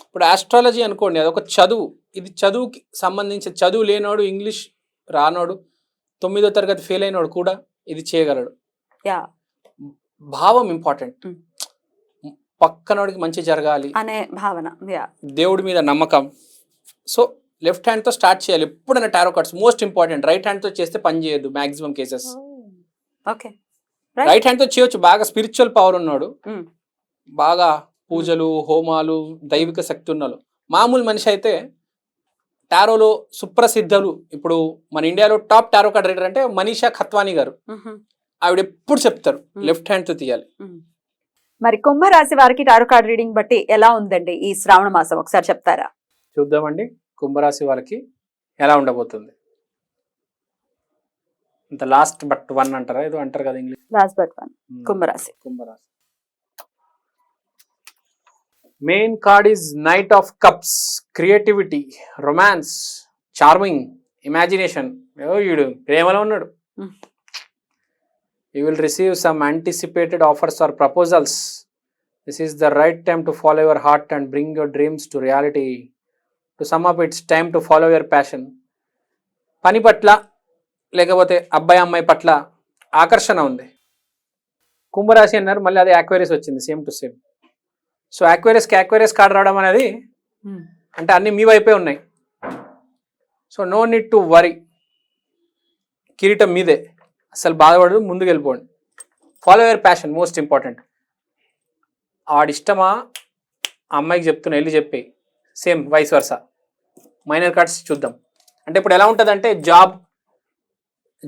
ఇప్పుడు ఆస్ట్రాలజీ అనుకోండి అది ఒక చదువు. ఇది చదువుకి సంబంధించి చదువు లేనోడు ఇంగ్లీష్ రానోడు తొమ్మిదో తరగతి ఫెయిల్ అయినోడు కూడా ఇది చేయగలడు. యా. భావం ఇంపార్టెంట్. పక్కనోడికి మంచి జరగాలి. అనే భావన. యా. దేవుడి మీద నమ్మకం. సో లెఫ్ట్ హ్యాండ్తో స్టార్ట్ చేయాలి. ఎప్పుడైనా tarot cards most important right హ్యాండ్తో చేస్తే పని చేయదు మాక్సిమం కేసెస్ ఓకే. రైట్ హ్యాండ్తో చేయొచ్చు. బాగా స్పిరిచువల్ పవర్ ఉన్నాడు. బాగా పూజలు హోమాలు దైవిక శక్తి ఉన్నాడు మామూలు మనిషి అయితే టారోలో సుప్రసిద్ధులు. ఇప్పుడు మన ఇండియాలో టాప్ టారో కార్డ్ రీడర్ అంటే మనీషా ఖత్వానీ గారు. ఆవిడ ఎప్పుడు చెప్తారు. లెఫ్ట్ హ్యాండ్తో తీయాలి. మరి కుంభరాశి వారికి టారో కార్డ్ రీడింగ్ బట్టి ఎలా ఉందండి? ఈ శ్రావణ మాసం ఒకసారి చెప్తారా? చూద్దామండి కుంభరాశి వాళ్ళకి ఎలా ఉండబోతుంది? ఇంత లాస్ట్ బట్ వన్ అంటారా? ఏదో అంటారు కదా ఇంగ్లీష్. లాస్ట్ బట్ వన్ కుంభరాశి. కుంభరాశి. Main card is knight of cups creativity romance charming imagination వీడు ప్రేమలో ఉన్నాడు. You will receive some anticipated offers or proposals this is the right time to follow your heart and bring your dreams to reality to sum up it's time to follow your passion పని పట్ల లేకపోతే అబ్బాయి అమ్మాయి పట్ల ఆకర్షణ ఉంది. కుంభరాశి అన్నారు మళ్ళీ అదే యాక్వేరియస్ వచ్చింది సేమ్ టు సేమ్ సో యాక్వేరియస్కి యాక్వేరియస్ కార్డు రావడం అనేది అంటే అన్ని మీ వైపే ఉన్నాయి. So no need to worry కిరీటం మీదే. అసలు బాధపడదు ముందుకు వెళ్ళిపోండి follow your passion most important ఆడిష్టమా ఆ అమ్మాయికి చెప్తున్నా వెళ్ళి చెప్పి. Same vice versa minor cards చూద్దాం. అంటే ఇప్పుడు ఎలా ఉంటుందంటే జాబ్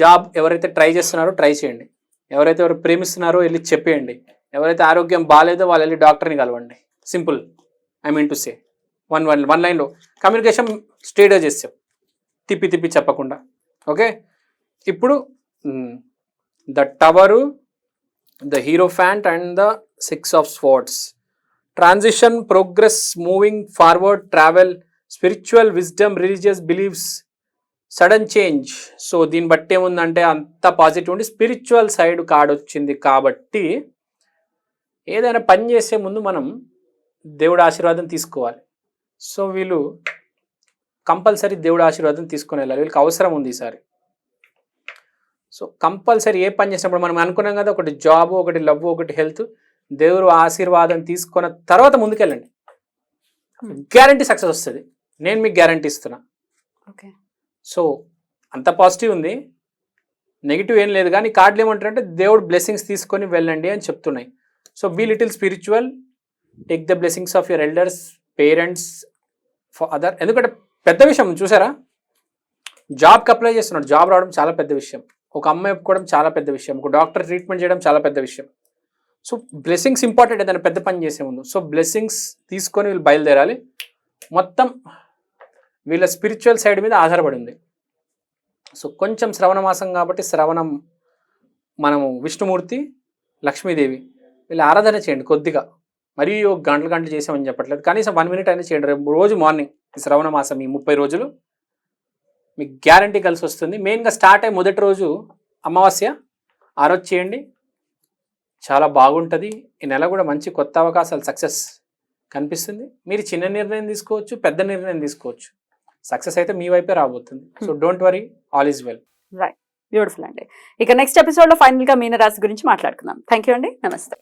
జాబ్ ఎవరైతే ట్రై చేస్తున్నారో ట్రై చేయండి. ఎవరైతే ఎవరు ప్రేమిస్తున్నారో వెళ్ళి చెప్పేయండి. ఎవరైతే ఆరోగ్యం బాగాలేదో వాళ్ళు వెళ్ళి డాక్టర్ని కలవండి. Simple I mean to say one one one లైన్లో కమ్యూనికేషన్ స్ట్రేట్గా చేసాం తిప్పి తిప్పి చెప్పకుండా. ఓకే ఇప్పుడు the tower the hierophant and the six of swords transition progress moving forward travel spiritual wisdom religious beliefs sudden change so దీన్ని బట్టి ఏముందంటే అంత పాజిటివ్ ఉండి స్పిరిచువల్ సైడ్ కార్డ్ వచ్చింది కాబట్టి ఏదైనా పని చేసే ముందు మనం దేవుడి ఆశీర్వాదం తీసుకోవాలి. సో వీళ్ళు కంపల్సరీ దేవుడి ఆశీర్వాదం తీసుకొని వెళ్ళాలి. వీళ్ళకి అవసరం ఉంది ఈసారి సో కంపల్సరీ ఏ పని చేసినప్పుడు మనం అనుకున్నాం కదా ఒకటి జాబ్ ఒకటి లవ్ ఒకటి హెల్త్ దేవుడు ఆశీర్వాదం తీసుకున్న తర్వాత ముందుకెళ్ళండి. గ్యారంటీ సక్సెస్ వస్తుంది. నేను మీకు గ్యారంటీ ఇస్తున్నా. ఓకే. సో అంత పాజిటివ్ ఉంది. నెగిటివ్ ఏం లేదు కానీ కార్డులు ఏమంటారంటే దేవుడు బ్లెస్సింగ్స్ తీసుకొని వెళ్ళండి అని చెప్తున్నాయి. So be little spiritual take the blessings of your elders parents for other ఎందుకంటే పెద్ద విషయం చూసారా? జాబ్కి అప్లై చేస్తున్నాడు. జాబ్ రావడం చాలా పెద్ద విషయం. ఒక అమ్మాయి ఒప్పుకోవడం చాలా పెద్ద విషయం. ఒక డాక్టర్ ట్రీట్మెంట్ చేయడం చాలా పెద్ద విషయం. సో బ్లెస్సింగ్స్ ఇంపార్టెంట్ ఏదైనా పెద్ద పని చేసే ముందు. సో బ్లెస్సింగ్స్ తీసుకొని వీళ్ళు బయలుదేరాలి. మొత్తం వీళ్ళ స్పిరిచువల్ సైడ్ మీద ఆధారపడి ఉంది. సో కొంచెం శ్రవణ మాసం కాబట్టి శ్రవణం మనము విష్ణుమూర్తి లక్ష్మీదేవి వీళ్ళ ఆరాధన చేయండి కొద్దిగా. మరీ ఒక గంటలు గంటలు చేసామని చెప్పట్లేదు. కనీసం వన్ మినిట్ అయినా చేయండి. రేపు రోజు మార్నింగ్ ఈ శ్రవణ మాసం ఈ ముప్పై రోజులు మీకు గ్యారంటీ కలిసి వస్తుంది. మెయిన్గా స్టార్ట్ అయ్యి మొదటి రోజు అమావాస్య. ఆ రోజు చేయండి. చాలా బాగుంటుంది. ఈ నెల కూడా మంచి కొత్త అవకాశాలు సక్సెస్ కనిపిస్తుంది. మీరు చిన్న నిర్ణయం తీసుకోవచ్చు పెద్ద నిర్ణయం తీసుకోవచ్చు. సక్సెస్ అయితే మీ వైపే రాబోతుంది. So don't worry all is well. Beautiful అండి. ఇక నెక్స్ట్ ఎపిసోడ్లో ఫైనల్గా మీనరాశి గురించి మాట్లాడుకుందాం. థ్యాంక్ యూ అండి. నమస్తే.